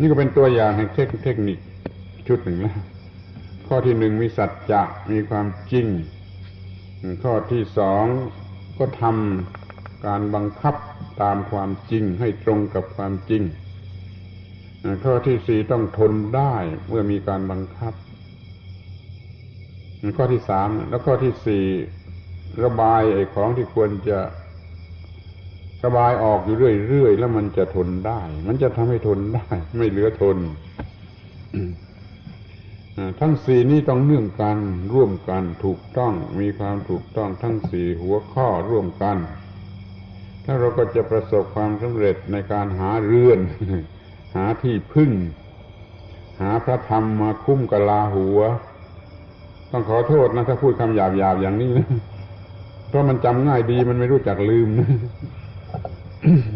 นี่ก็เป็นตัวอย่างแห่งเทคนิคชุดหนึ่งแล้วข้อที่หนึ่งมีสัจจะมีความจริง ข้อที่สองก็ทำการบังคับตามความจริงให้ตรงกับความจริง ข้อที่สี่ต้องทนได้เมื่อมีการบังคับ ข้อที่สามแล้วข้อที่สี่ระบายไอ้ของที่ควรจะ ระบายออกอยู่เรื่อยๆแล้วมันจะทนได้ มันจะทำให้ทนได้ ไม่เหลือทนทั้งสี่นี้ต้องเนื่องกัน ร่วมกันถูกต้อง มีความถูกต้องทั้งสี่หัวข้อร่วมกัน ถ้าเราก็จะประสบความสำเร็จในการหาเรือน หาที่พึ่ง หาพระธรรมมาคุ้มกะลาหัว ต้องขอโทษนะ ถ้าพูดคำหยาบๆอย่างนี้นะเพราะมันจำง่ายดีมันไม่รู้จักลืมนะ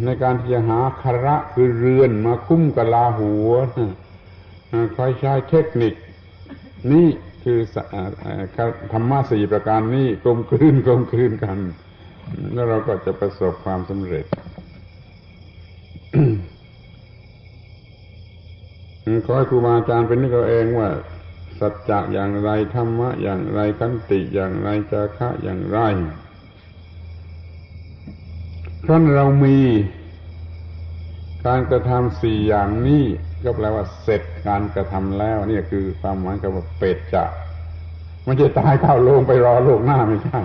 ในการที่จะหาคาระคือเรือนมาคุ้มกะลาหัวคอยใช้เทคนิค นี่คือธรรมะสี่ประการนี้กลมกลืนกลมกลืนกัน แล้วเราก็จะประสบความสำเร็จขอให้ครูบาอาจารย์เป็นนึกเอาเองว่า สัจจะอย่างไรธรรมะอย่างไรขันติอย่างไรจาคะอย่างไร เพราะเรามีการกระทำสี่อย่างนี้ก็แปลว่าเสร็จการกระทำแล้วนี่คือความหมายกับว่าเป็ดจะม่ใช่ตายเข้าโลงไปรอโลกหน้าไม่ใช่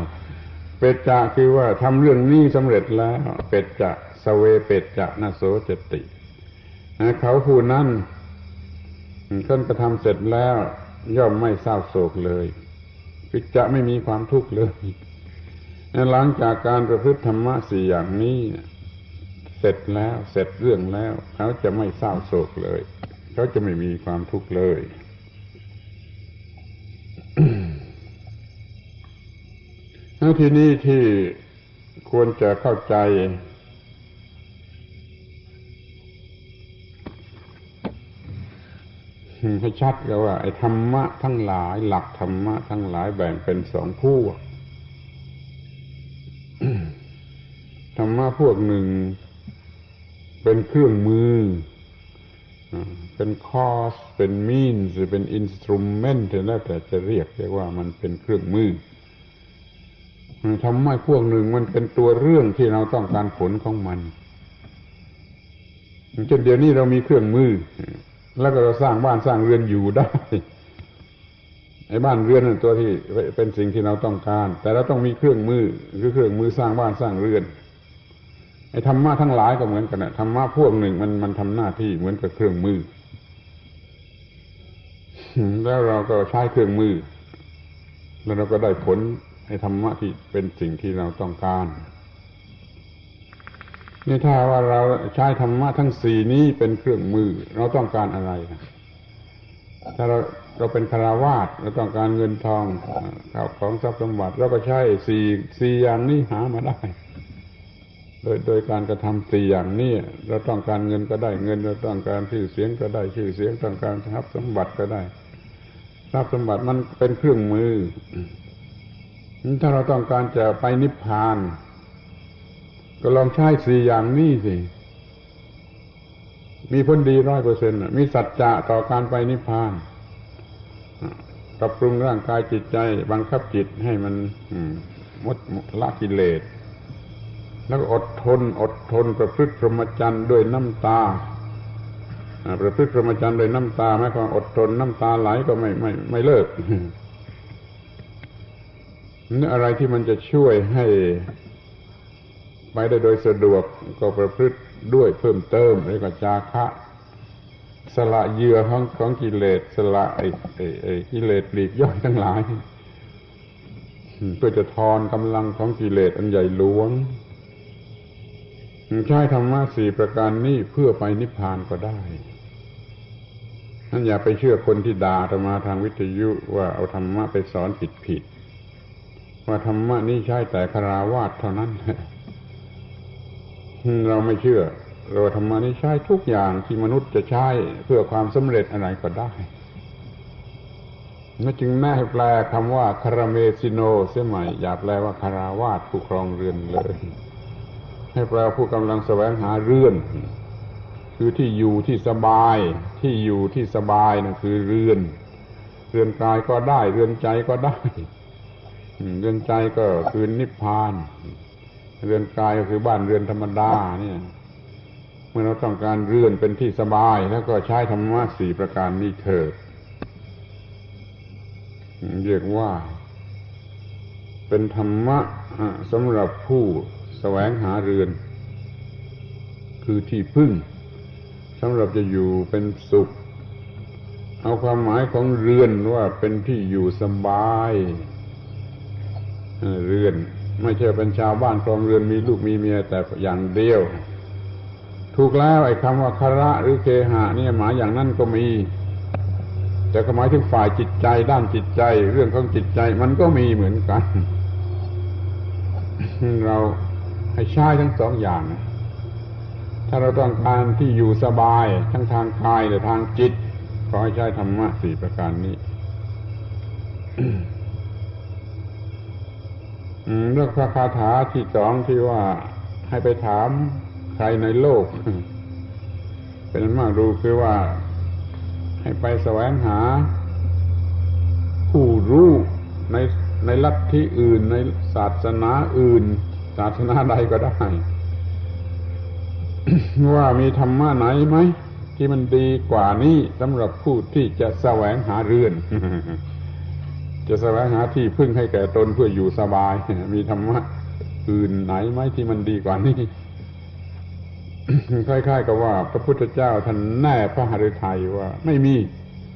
เป็ดจะคือว่าทำเรื่องนี้สำเร็จแล้ว เป็ดจะสเวเป็ดจะนาโสจติเขาผู้นั้นท่านกระทำเสร็จแล้ว ย่อมไม่เศร้าโศกเลยคือจะไม่มีความทุกข์เลย หลังจากการประพฤติธรรมะสี่อย่างนี้ เสร็จแล้วเสร็จเรื่องแล้ว เขาจะไม่เศร้าโศกเลย เขาจะไม่มีความทุกข์เลยแล้วที่นี้ที่ควรจะเข้าใจ ให้ชัดก็ว่า ไอ้ธรรมะทั้งหลาย หลักธรรมะทั้งหลายแบ่งเป็นสองพวก พวกหนึ่ง เป็นเครื่องมือ เป็นคอส เป็นมีนหรือเป็นอินสตูเมนต์แล้วแต่จะเรียกเรียกว่ามันเป็นเครื่องมือทำให้พวกหนึ่งมันเป็นตัวเรื่องที่เราต้องการผลของมันจนเดี๋ยวนี้เรามีเครื่องมือ แล้วก็เราสร้างบ้านสร้างเรือนอยู่ได้ไอ้บ้านเรือนนั่นตัวที่เป็นสิ่งที่เราต้องการ แต่เราต้องมีเครื่องมือคือเครื่องมือสร้างบ้านสร้างเรือน ไอ้ธรรมะทั้งหลายก็เหมือนกันนะธรรมะพวกหนึ่งมันมันทำหน้าที่เหมือนกับเครื่องมือ แล้วเราก็ใช้เครื่องมือ แล้วเราก็ได้ผลไอ้ธรรมะที่เป็นสิ่งที่เราต้องการนี่ถ้าว่าเราใช้ธรรมะทั้งสี่นี้เป็นเครื่องมือ เราต้องการอะไรถ้าเราเราเป็นคาราวาสเราต้องการเงินทองข้าวของทรัพย์สมบัติเราก็ใช้สี่สี่อย่างนี้หามาได้ โดยโดยการกระทำสี่อย่างนี้เราต้องการเงินก็ได้เงิน เราต้องการชื่อเสียงก็ได้ชื่อเสียงต้องการทรัพย์สมบัติก็ได้ทรัพย์สมบัติมันเป็นเครื่องมือ ถ้าเราต้องการจะไปนิพพาน ก็ลองใช้สี่อย่างนี้สิมีผลดีร้อยเปอร์เซ็นต์มีสัจจะต่อการไปนิพพานปรับปรุงร่างกายจิตใจ บังคับจิตให้มันมดละกิเลส แล้วอดทน อดทนประพฤติพรหมจรรย์ด้วยน้ำตาประพฤติพรหมจรรย์ด้วยน้ำตาหมายความอดทนน้ำตาไหลก็ไม่ไม่ไม่เลิกนี่อะไรที่มันจะช่วยให้ ไปได้โดยสะดวกก็ประพฤติด้วยเพิ่มเติมแล้วก็จาคะ สละเยื่อของของกิเลสสละไอ้ไอ้ไอ้กิเลสปลีกย่อยทั้งหลายเพื่อจะทอนกำลังของกิเลสอันใหญ่หลวง ใช้ธรรมะสี่ประการนี้เพื่อไปนิพพานก็ได้นั่นอย่าไปเชื่อคนที่ด่าธรรมาทางวิทยุว่าเอาธรรมะไปสอนผิดผิดว่าธรรมะนี้ใช้แต่คาราวาสเท่านั้นเราไม่เชื่อเราธรรมะนี้ใช้ทุกอย่างที่มนุษย์จะใช้เพื่อความสำเร็จอะไรก็ได้นั่นจึงแม่แปลคำว่าคาราเมซิโนเสียใหม่อย่าแปลว่าคาราวาสผู้ครองเรือนเลย ให้แปลผู้กำลังแสวงหาเรื่อน คือที่อยู่ที่สบาย ที่อยู่ที่สบายนะคือเรือน เรือนกายก็ได้ เรือนใจก็ได้ เรือนใจก็คือนิพพาน เรือนกายก็คือบ้านเรือนธรรมดาเนี่ยเมื่อเราต้องการเรือนเป็นที่สบาย แล้วก็ใช้ธรรมะสี่ประการนี้เถิดเรียกว่า เป็นธรรมะสำหรับผู้ แสวงหาเรือน คือที่พึ่งสำหรับจะอยู่เป็นสุข เอาความหมายของเรือนว่าเป็นที่อยู่สบายเรือน ไม่ใช่เป็นชาวบ้านครองเรือนมีลูกมีเมียแต่อย่างเดียว ถูกแล้วไอ้คำว่าคระหรือเคหะนี่หมายอย่างนั้นก็มีแต่ก็หมายถึงฝ่ายจิตใจด้านจิตใจ เรื่องของจิตใจมันก็มีเหมือนกัน เรา ให้ใช้ทั้งสองอย่าง ถ้าเราต้องการที่อยู่สบายทั้งทางกายและทางจิตก็ให้ใช้ธรรมะสี่ประการนี้เรื่องพระคาถาที่สองที่ว่าให้ไปถามใครในโลก เป็นมากรู้คือว่า ให้ไปแสวงหา ผู้รู้ในในลัทธิอื่นในศาสนาอื่น ศาสนาใดก็ได้ ว่ามีธรรมะไหนไหม ที่มันดีกว่านี้สำหรับผู้ที่จะแสวงหาเรือน จะแสวงหาที่พึ่งให้แก่ตนเพื่ออยู่สบาย มีธรรมะอื่นไหนไหมที่มันดีกว่านี้คล้ายๆกับว่า พระพุทธเจ้าท่านแน่พระหฤทัยว่า ไม่มี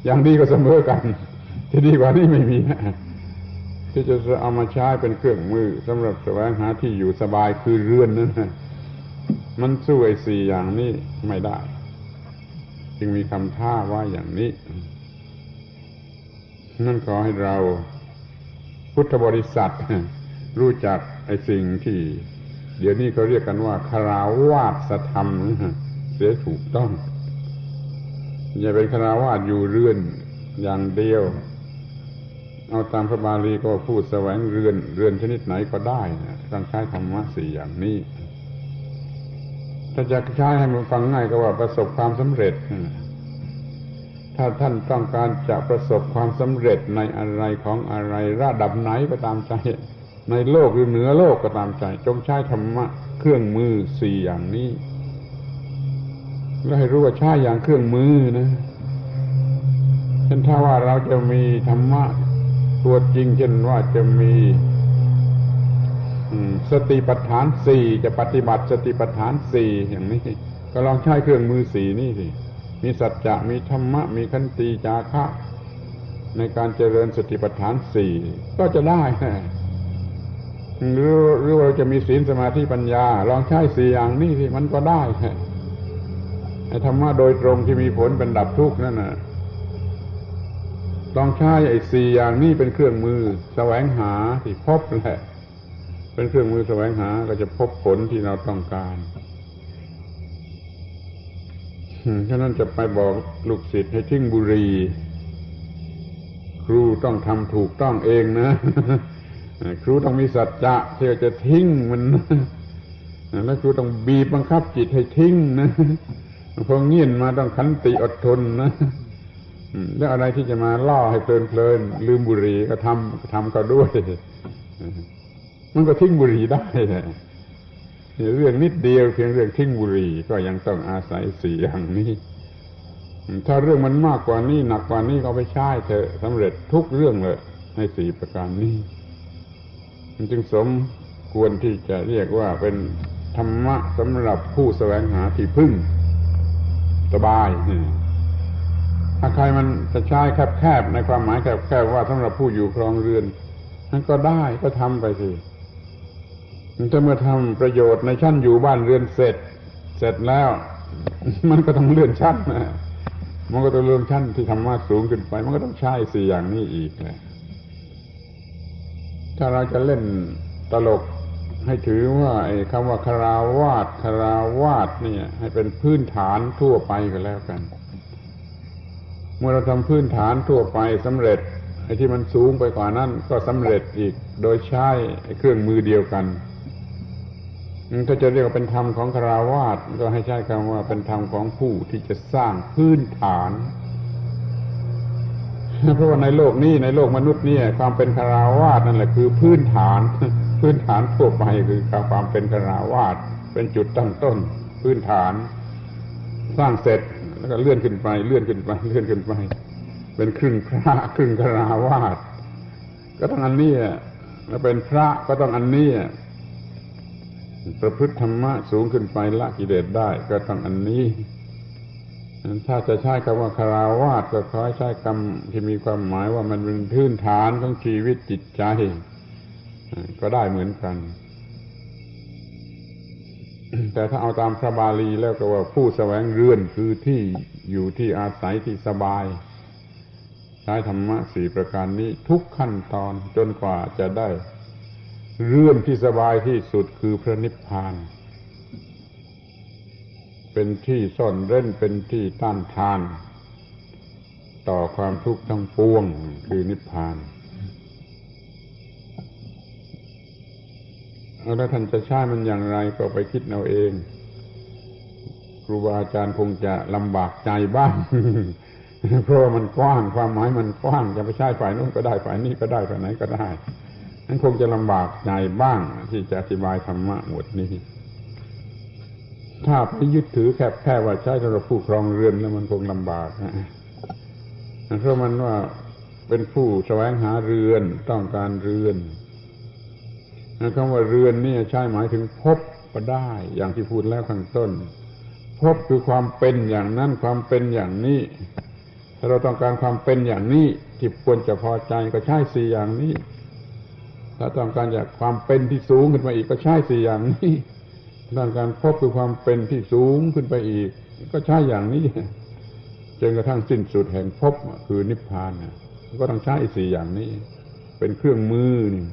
อย่างดีก็เสมอกัน ที่ดีกว่านี้ไม่มีนะ ที่จะเอามาใช้เป็นเครื่องมือสำหรับแสวงหาที่อยู่สบายคือเรือนนั้นมันสู้ไอ้สี่อย่างนี้ไม่ได้ จึงมีคำท่าว่าอย่างนี้ นั่นขอให้เราพุทธบริษัท รู้จักไอ้สิ่งที่ เดี๋ยวนี้เขาเรียกกันว่าคาราวาสธรรมเสียถูกต้อง อย่าเป็นคาราวาสอยู่เรือนอย่างเดียว เอาตามพระบาลีก็พูดแสวงเรือนเรือนชนิดไหนก็ได้ต้องใช้ธรรมะสี่อย่างนี้ ถ้าจะใช้ให้มันฟังง่ายก็ว่าประสบความสำเร็จ ถ้าท่านต้องการจะประสบความสำเร็จในอะไรของอะไร ระดับไหนก็ตามใจ ในโลกหรือเหนือโลกก็ตามใจ จงใช้ธรรมะเครื่องมือสี่อย่างนี้แล้วให้รู้ว่าใช้อย่างเครื่องมือนะเช่นถ้าว่าเราจะมีธรรมะ ตัวจริง เช่นว่าจะมีสติปัฏฐานสี่จะปฏิบัติสติปัฏฐานสี่อย่างนี้ก็ลองใช้เครื่องมือสี่นี่สิมีสัจจะมีธรรมะ มีขันติจาคะ ในการเจริญสติปัฏฐานสี่ก็จะได้หรือหรือเราจะมีศีลสมาธิปัญญา ลองใช้สี่อย่างนี้ที่มันก็ได้ไอธรรมะโดยตรงที่มีผลเป็นดับทุกข์นั่นน่ะ ลองใช้ไอ้สี่อย่างนี้เป็นเครื่องมือแสวงหาที่พบแหละ เป็นเครื่องมือแสวงหาก็จะพบผลที่เราต้องการฉะนั้นจะไปบอกลูกศิษย์ให้ทิ้งบุรี ครูต้องทำถูกต้องเองนะ ครูต้องมีสัจจะที่จะทิ้งมันแล้วครูต้องบีบบังคับจิตให้ทิ้งนะพอเงียนมาต้องขันติอดทนนะ แล้วอะไรที่จะมาล่อให้เพลินเพลินลืมบุหรี่ก็ทำทำก็ด้วย มันก็ทิ้งบุหรี่ได้เรื่องนิดเดียวเพียงเรื่องทิ้งบุหรี่ก็ยังต้องอาศัยสี่อย่างนี้ ถ้าเรื่องมันมากกว่านี้หนักกว่านี้ก็ไปใช้เถอะสำเร็จทุกเรื่องเลยในสี่ประการนี้ มันจึงสมควรที่จะเรียกว่าเป็นธรรมะสำหรับผู้แสวงหาที่พึ่ง สบาย ถ้าใครมันจะใช้แคบๆในความหมายแคบๆว่าสำหรับผู้อยู่ครองเรือนนั่นก็ได้ก็ทำไปสิมันจะเมื่อทำประโยชน์ในชั้นอยู่บ้านเรือนเสร็จ เสร็จแล้ว มันก็ต้องเลื่อนชั้นนะมันก็ต้องเลื่อนชั้นที่ธรรมะสูงขึ้นไป มันก็ต้องใช้สี่อย่างนี้อีกเลยถ้าเราจะเล่นตลกให้ถือว่าไอ้คำว่าคาราวาสคาราวาสเนี่ย ให้เป็นพื้นฐานทั่วไปก็แล้วกัน เมื่อเราทำพื้นฐานทั่วไปสำเร็จไอ้ที่มันสูงไปกว่านั้นก็สำเร็จอีกโดยใช้เครื่องมือเดียวกันถ้าจะเรียกว่าเป็นธรรมของคาราวาสก็ให้ใช้คำว่าเป็นธรรมของผู้ที่จะสร้างพื้นฐาน เพราะว่าในโลกนี้ในโลกมนุษย์นี่ความเป็นคาราวาสนั่นแหละคือพื้นฐาน พื้นฐานทั่วไปคือความเป็นคาราวาสเป็นจุดตั้งต้น พื้นฐาน สร้างเสร็จ แล้วก็เลื่อนขึ้นไป เลื่อนขึ้นไป เลื่อนขึ้นไป เป็นครึ่งพระครึ่งคราวาสก็ต้องอันนี้แล้วเป็นพระก็ต้องอันนี้ประพฤติธรรมะสูงขึ้นไปละกิเลสได้ ก็ต้องอันนี้ ถ้าจะใช้คำว่าคาราวาสก็คอยใช้คำที่มีความหมายว่ามันเป็นพื้นฐานของชีวิตจิตใจ ก็ได้เหมือนกัน แต่ถ้าเอาตามพระบาลีแล้วก็ว่าผู้แสวงเรือนคือที่อยู่ที่อาศัยที่สบาย ใช้ธรรมะสี่ประการนี้ทุกขั้นตอนจนกว่าจะได้ เรื่องที่สบายที่สุดคือพระนิพพาน เป็นที่ซ่อนเร้นเป็นที่ต้านทาน ต่อความทุกข์ทั้งปวงคือนิพพาน แล้วท่านจะใช้มันอย่างไรก็ไปคิดเอาเอง ครูบาอาจารย์คงจะลำบากใจบ้าง เพราะมันกว้างความหมายมันกว้างจะไปใช้ฝ่ายนู้นก็ได้ฝ่ายนี้ก็ได้ฝ่ายไหนก็ได้นั้นคงจะลำบากใจบ้าง ที่จะอธิบายธรรมะหมดนี้ ถ้าไปยึดถือแค่แค่ว่าใช้สำหรับผู้ครองเรือนแล้วมันคงลำบากนะเพราะมันว่าเป็นผู้แสวงหาเรือนต้องการเรือน คำว่าเรือนนี่ใช่หมายถึงพบก็ได้ อย่างที่พูดแล้วข้างต้น พบคือความเป็นอย่างนั้นความเป็นอย่างนี้ ถ้าเราต้องการความเป็นอย่างนี้ที่ควรจะพอใจก็ใช้สี่อย่างนี้ ถ้าต้องการอยากความเป็นที่สูงขึ้นมาอีกก็ใช้สี่อย่างนี้ต้องการพบคือความเป็นที่สูงขึ้นไปอีก ก็ใช้อย่างนี้จนกระทั่งสิ้นสุดแห่งพบคือนิพพานก็ต้องใช้สี่อย่างนี้ เป็นเครื่องมือนี่